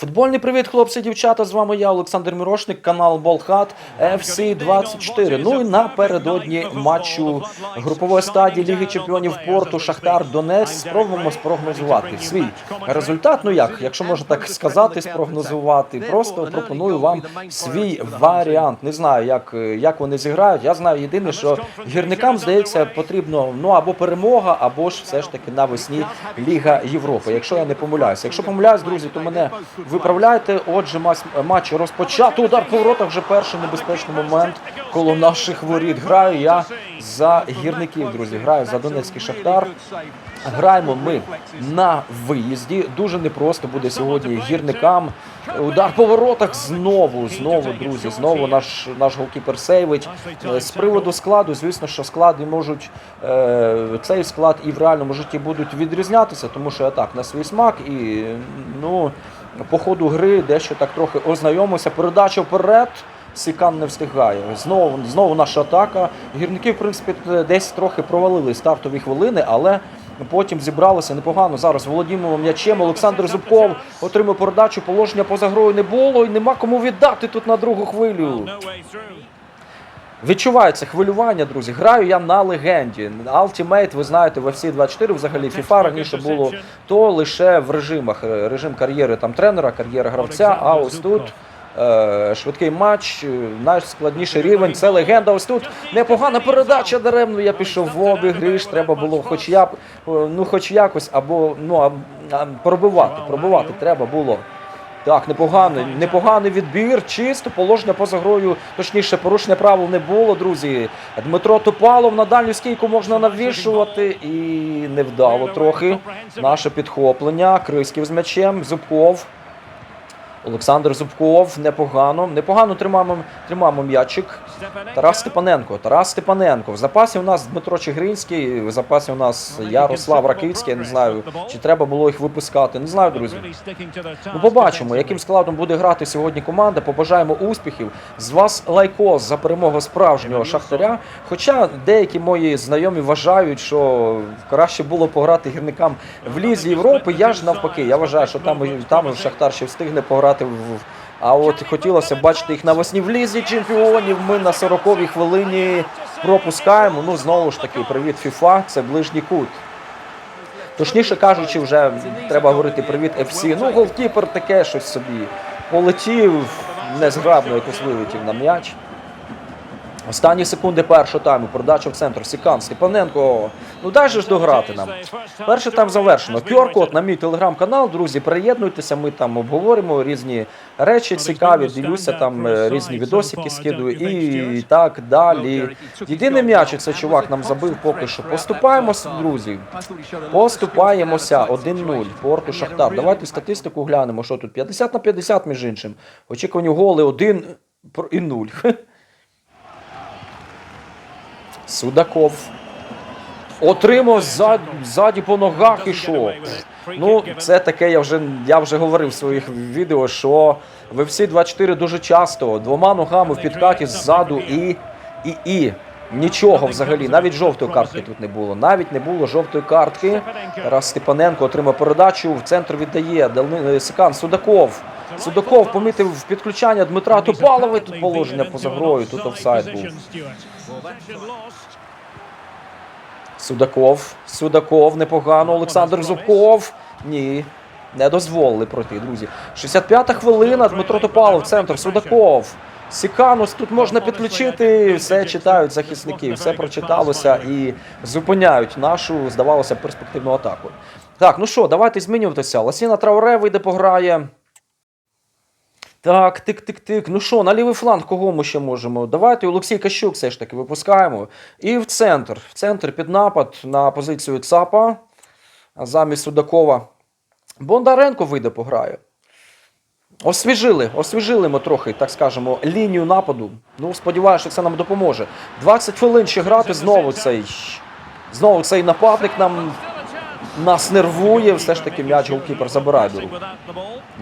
Футбольний привіт, хлопці, дівчата. З вами я, Олександр Мірошник, канал Болхат FC 24. Ну і напередодні матчу групової стадії Ліги Чемпіонів Порту Шахтар Донець спробуємо спрогнозувати свій результат. Ну як, якщо можна так сказати, спрогнозувати. Просто пропоную вам свій варіант. Не знаю, як, як вони зіграють. Я знаю єдине, що гірникам здається потрібно ну або перемога, або ж все ж таки навесні Ліга Європи. Якщо я не помиляюся. Якщо помиляюсь, друзі, то мене виправляйте. Отже, матч розпочато. Удар по воротах вже перший небезпечний момент коло наших воріт. Граю я за гірників, друзі. Граю за Донецький Шахтар. Граємо ми на виїзді. Дуже непросто буде сьогодні гірникам. Удар по воротах знову, знову, друзі. Знову наш наш голкіпер сейвить. Е, З приводу складу, звісно, що склади можуть е, цей склад і в реальному житті будуть відрізнятися, тому що я так на свій смак і ну по ходу гри дещо так трохи ознайомився. Передача вперед. Сікан не встигає. Знову, знову наша атака. Гірники, в принципі, десь трохи провалили стартові хвилини, але потім зібралися непогано. Зараз володіємо м'ячем. Олександр Зубков отримав передачу. Положення поза грою не було і нема кому віддати тут на другу хвилю. Відчувається хвилювання, друзі. Граю я на легенді. Ultimate, ви знаєте, в FC 24 взагалі FIFA раніше було то лише в режимах. Е, Режим кар'єри там тренера, кар'єра гравця. А ось тут е, швидкий матч, е, найскладніший рівень. Це легенда. Ось тут непогана передача даремно. Я пішов в обігріш. Треба було хоч я, ну хоч якось, або ну пробивати. Пробивати треба було. Так, непоганий, непоганий відбір, чисто положення поза грою, точніше, порушення правил не було, друзі. Дмитро Топалов на дальню стійку можна навішувати і невдало трохи. Наше підхоплення. Криськів з м'ячем, Зубков. Олександр Зубков непогано. Непогано тримаємо, тримаємо м'ячик. Тарас Степаненко. Тарас Степаненко. В запасі у нас Дмитро Чигринський, в запасі у нас Ярослав Ракицький. Я не знаю, чи треба було їх випускати. Не знаю, друзі. Ну, побачимо, яким складом буде грати сьогодні команда. Побажаємо успіхів. З вас лайкос за перемогу справжнього шахтаря. Хоча деякі мої знайомі вважають, що краще було пограти гірникам в лізі Європи. Я ж навпаки, я вважаю, що там, там Шахтар ще встигне пограти в. А от хотілося бачити їх навесні в лізі чемпіонів. Ми на 40-й хвилині пропускаємо. Ну знову ж таки, привіт, ФІФА, це ближній кут. Точніше кажучи, вже треба говорити привіт FC. Ну, голкіпер таке щось собі. Полетів, незграбно якось вилетів на м'яч. Останні секунди першого тайму. Передача в центр. Сікан, Степаненко. Ну дай же ж дограти нам. Перший тайм завершено. QR-код на мій телеграм-канал. Друзі, приєднуйтеся. Ми там обговоримо різні речі цікаві. Ділюся там е, різні відосики, скидую і так далі. Єдиний м'яч, це чувак нам забив поки що. Поступаємося, друзі. Поступаємося 1-0. Порту Шахтар. Давайте статистику глянемо. Що тут? 50 на 50, між іншим. Очікувані голи 1 і 0. Судаков. Отримав ззад, ззаді по ногах і що? Ну, це таке, я вже, я вже говорив в своїх відео, що в FC 24 дуже часто двома ногами в підкаті ззаду і, і, і. Нічого взагалі, навіть жовтої картки тут не було. Навіть не було жовтої картки. Тарас Степаненко отримав передачу, в центр віддає Дални- Сикан Судаков. Судаков помітив підключання Дмитра Тупалова. Тут положення поза грою, тут офсайд був. Судаков. Судаков непогано. Олександр Зубков. Ні. Не дозволили пройти, друзі. 65-та хвилина. Дмитро Топалов, центр. Судаков. Сіканус тут можна підключити. Все читають захисники, все прочиталося і зупиняють нашу, здавалося, перспективну атаку. Так, ну що, давайте змінюватися. Ласіна Трауре вийде пограє. Так, тик-тик-тик. Ну що, на лівий фланг кого ми ще можемо? Давайте Олексій Кащук все ж таки випускаємо. І в центр. В центр під напад на позицію ЦАПа. Замість Судакова. Бондаренко вийде пограє. Освіжили, освіжили ми трохи, так скажемо, лінію нападу. Ну, сподіваюся, що це нам допоможе. 20 хвилин ще грати знову цей. Знову цей нападник нам нас нервує. Все ж таки м'яч голкіпер забирає до.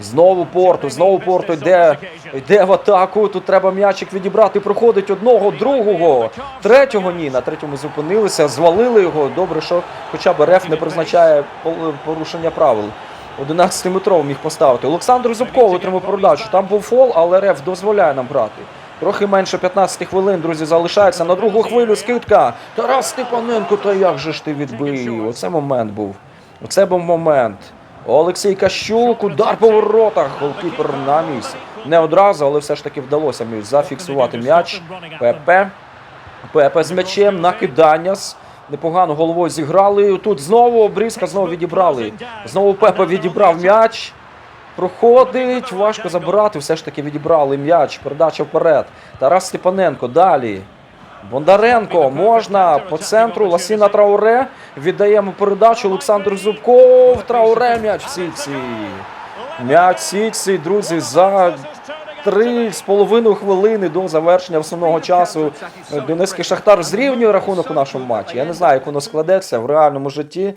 Знову порту, знову порту йде, йде в атаку. Тут треба м'ячик відібрати. Проходить одного, другого, третього ні. На третьому зупинилися, звалили його. Добре, що хоча б РФ не призначає порушення правил. 11-метровий міг поставити. Олександр Зубков отримав передачу. Там був фол, але Реф дозволяє нам грати. Трохи менше 15 хвилин, друзі, залишається. На другу хвилю скидка. Тарас Степаненко, та як же ж ти відбив? Оце момент був. Оце був момент. Олексій Кащук, удар по воротах. Голкіпер на місці. Не одразу, але все ж таки вдалося мені зафіксувати м'яч. Пепе. Пепе з м'ячем, накидання. Непогано головою зіграли. Тут знову обрізка, знову відібрали. Знову Пепе відібрав м'яч. Проходить, важко забирати, все ж таки відібрали м'яч. Передача вперед. Тарас Степаненко далі. Бондаренко можна по центру. Ласіна Трауре. Віддаємо передачу. Олександр Зубков. Трауре м'яч в сітці. М'яч в сітці, друзі, за три з половиною хвилини до завершення основного часу. Донецький Шахтар зрівнює рахунок у нашому матчі. Я не знаю, як воно складеться в реальному житті.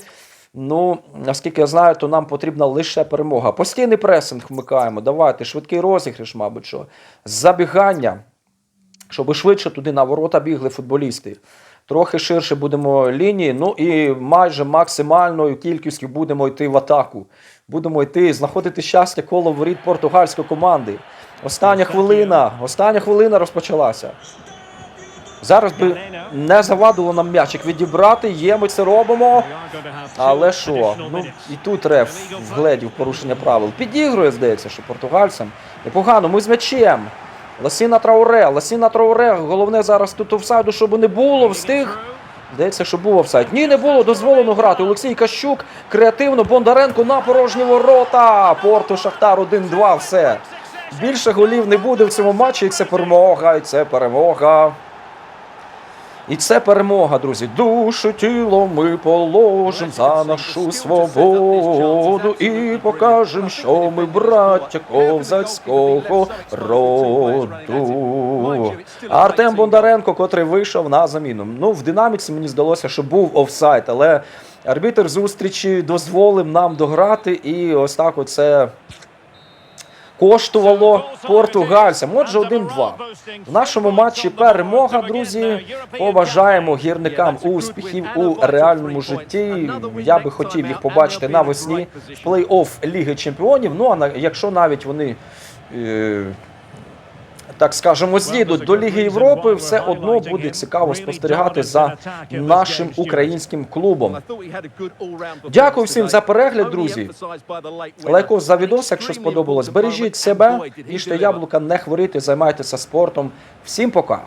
Ну, наскільки я знаю, то нам потрібна лише перемога. Постійний пресинг вмикаємо. Давайте, швидкий розіграш, мабуть, що. Забігання, щоб швидше туди на ворота бігли футболісти. Трохи ширше будемо лінії, ну і майже максимальною кількістю будемо йти в атаку. Будемо йти, знаходити щастя коло воріт португальської команди. Остання хвилина, остання хвилина розпочалася. Зараз би не завадило нам м'ячик відібрати. Є, ми це робимо. Але що? Ну і тут реф вгледів порушення правил. Підігрує, здається, що португальцям. Непогано, ми з м'ячем. Ласіна Трауре, Ласіна Трауре. Головне зараз тут офсайду, щоб не було, встиг. Здається, що був офсайд. Ні, не було, дозволено грати. Олексій Кащук креативно, Бондаренко на порожні ворота. Порту Шахтар 1-2, все. Більше голів не буде в цьому матчі. І це перемога, і це перемога. І це перемога, друзі. Душу тіло ми положим за нашу свободу і покажем, що ми браття козацького роду. Артем Бондаренко, котрий вийшов на заміну. Ну, в динаміці мені здалося, що був офсайд, але арбітр зустрічі дозволив нам дограти, і ось так оце коштувало португальцям. Отже, 1-2. В нашому матчі перемога, друзі. Побажаємо гірникам успіхів у реальному житті. Я би хотів їх побачити навесні в плей-офф Ліги Чемпіонів. Ну а якщо навіть вони. Так скажемо, з'їдуть до Ліги Європи, все одно буде цікаво спостерігати за нашим українським клубом. Дякую всім за перегляд, друзі. Лайков за відос, якщо сподобалось. Бережіть себе, їжте яблука, не хворіти, займайтеся спортом. Всім пока.